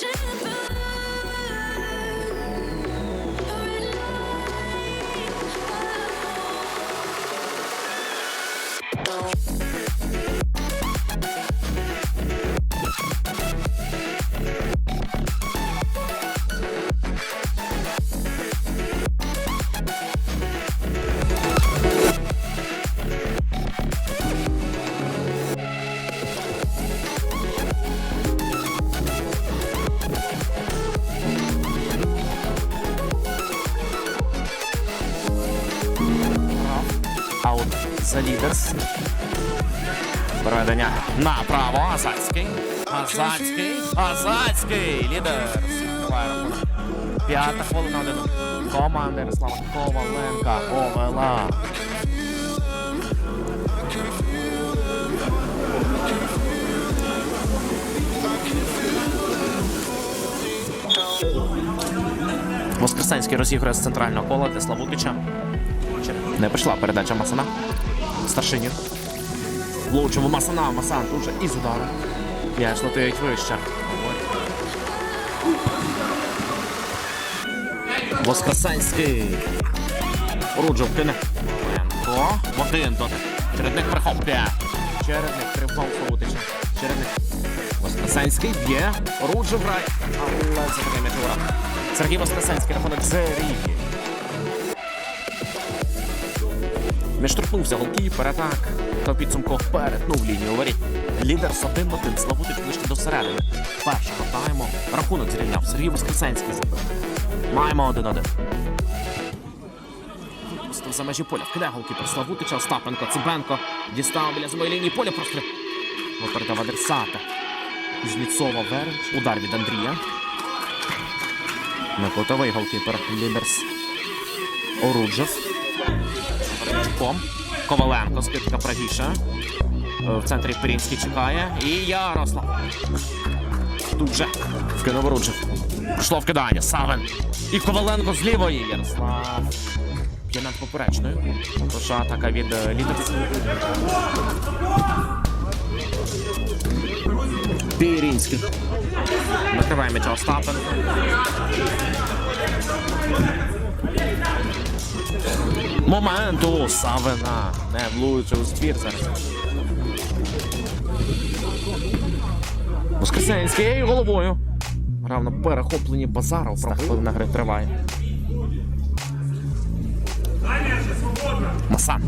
Thank you. За лідерс. Проведення направо. Азацький. Азацький. Азацький. Лідерс. П'ята хвилина один. Команда Ярослава Коваленка повела. Воскресенський розігрує з центрального кола для Славутича. Не прийшла передача Масана. Старшинів. Влучив у Масана. Масан тут же із удару. М'яч летить вище. Воскресенський. Руджов кине. Ленко. В один дотик. Чередник прихоплює. Чередник тривав Славутича. Чередник. Воскресенський б'є. Руджов грає. Але це таке м'ячура. Сергій Воскресенський рахунок Зерігі. Не штурхнувся голкіпер, атак. Та підсумку перетнув лінію воріт. Лідер 1 1 Славутич ближче до середини. Першого тайму. Рахунок зрівняв. Сергій Воскресенський забив. Маємо 1-1. Випустив за межі поля. Вкидає голкіпер Славутича. Остапенко, Цибенко. Дістав біля змої лінії поля. Простріл. Передав адресата. Кузнєцова Верич. Удар від Андрія. На котовий голкіпер Лідерс. Оруджев. Ком. Коваленко, скидка правіше. В центрі Пирінський чекає. І Ярослав. Тут же вкинув Оруджев. Пішло вкидання. Савен. І Коваленко з лівої. Ярослав. Є над поперечною. Проша атака від е, Лідерс. Пірінський. Накриває м'яча Остапенко. Момент у Савина. Не влучив у ствір зараз. Воскресенський головою. Грав на перехопленні. Правда, хвилина гри триває. Масан.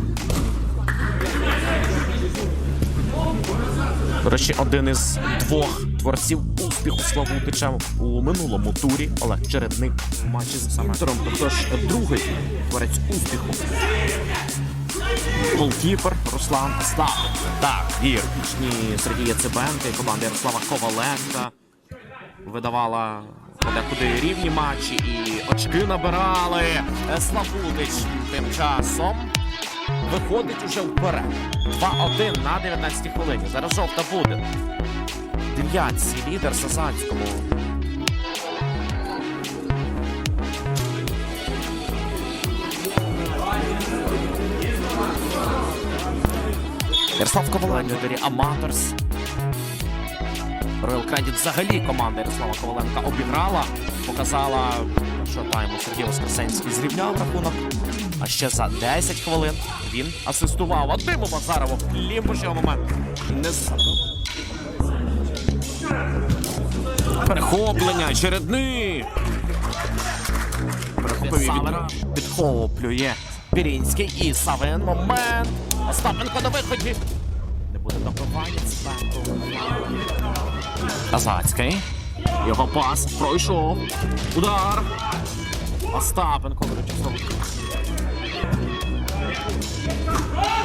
До речі, один із двох творців успіху Славутича у минулому турі Олег Чередник в матчі з Самаром. Тож другий творець успіху. Голкіпер Руслан Остап. Так, вір. Пічні Сергія Цибенка і команда Ярослава Коваленка видавала подекуди рівні матчі і очки набирали. Славутич тим часом виходить уже вперед. 2-1 на 19 хвилині. Зараз жовта буде. Дев'ятці лідер Сазанському. Ярослав Коваленко, лідері Аматорс. Роyal Credit взагалі команда Ярослава Коваленка обіграла, показала, що тайму Сергій Воскресенський зрівняв рахунок. А ще за 10 хвилин він асистував Вадиму Базарову. Клімпуш його момент. Не Перехоплення, чередни. Савера підхоплює Пірінський і Савен. Момент. Остапенко на виході. Не буде добивання Цибенко. Азацький. Його пас пройшов. Удар. Остапенко знову.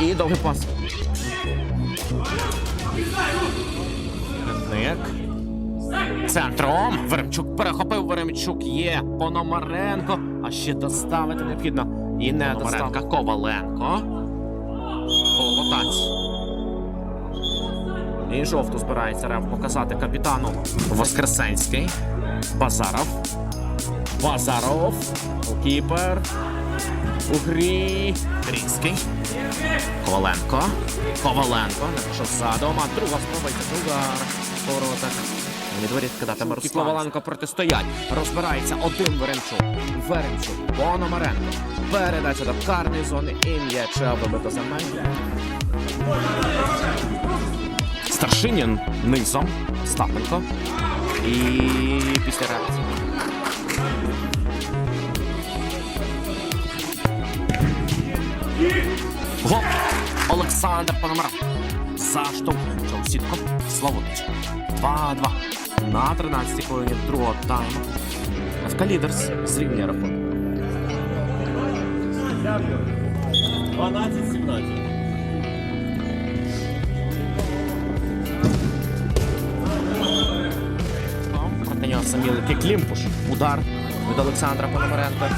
І довгий пас. Ник. Центром. Веремчук перехопив. Веремчук є. Пономаренко. А ще доставити необхідно. І не Пономаренка. Коваленко. Колотаць. І жовту збирається Рев показати капітану Воскресенський. Базаров. Базаров. Кіпер. У грі. Рінський. Коваленко. Коваленко. Не пішов задом. А друга спроба йде удар. Воротах. Відворіт кидати Мирослав. Коваленко протистоять. Розбирається один Веремчук. Веремчук. Пономаренко. Передача до карної зони. І м'яча вибито за межі. Старшинін низом. Стапенко. І після реакції. Гол! Олександр Пономаров. Заштовхнув сітку. Славутич. 2-2 на 13-й хвилині другого тайму. ФК Лідерс зрівнює рахунок. 12-17. Проти нього самі Клімпуш. Удар від Олександра Пономаренка.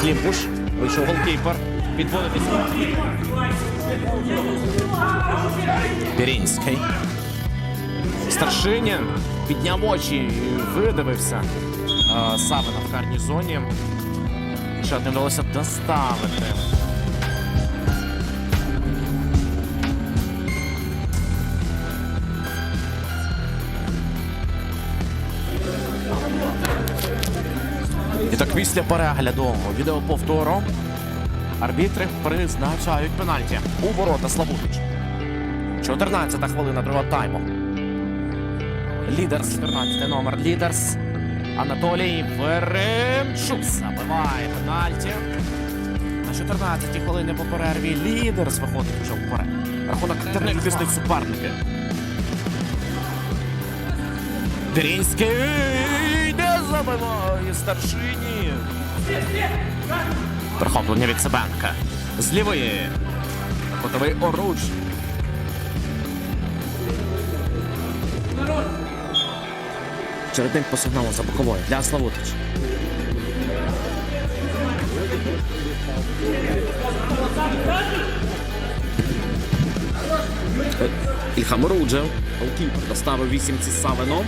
Клімпуш. Вийшов голкіпер. Підводитись. Бірінський. Старшинін підняв очі і видивився е, Савина в карній зоні. Ще не вдалося доставити. І так після перегляду відеоповтору арбітри призначають пенальті у ворота Славутич. 14-та хвилина другого тайму. Лідерс, 14 номер Лідерс. Анатолій Веремчук забиває пенальті. На 14-й хвилині по перерві Лідерс виходить вже вперед. Рахунок не відтиснуть суперники. Дерінський не забиває старшині. Перехоплення від Себенка. З лівої. Котовий оруч. Чередник по сигналу за боковою для Славутич. Ільхам Руджев. Голкіпер доставив вісімці Савином.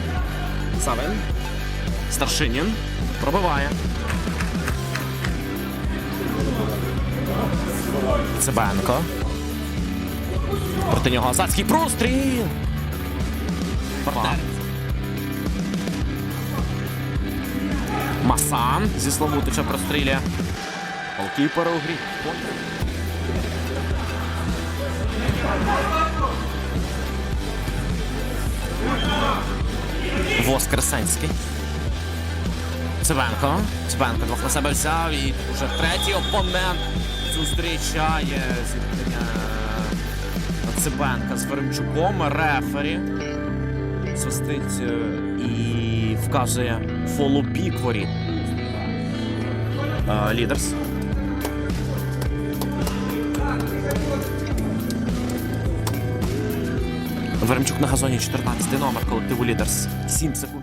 Савин. Старшинін. Пробиває. Цибенко. Проти нього азатський простріл. Партнер. Масан зі Славутича прострілює. Голкіпер у грі. Воскресенський. Цивенко. Цивенко двох на себе взяв і вже третій опонент зустрічає зіткнення Цибенка з Веремчуком. Рефері свистить е, і вказує фолу Бікворі. Е, Лідерс. Веремчук на газоні 14 номер колективу Лідерс. 7 секунд.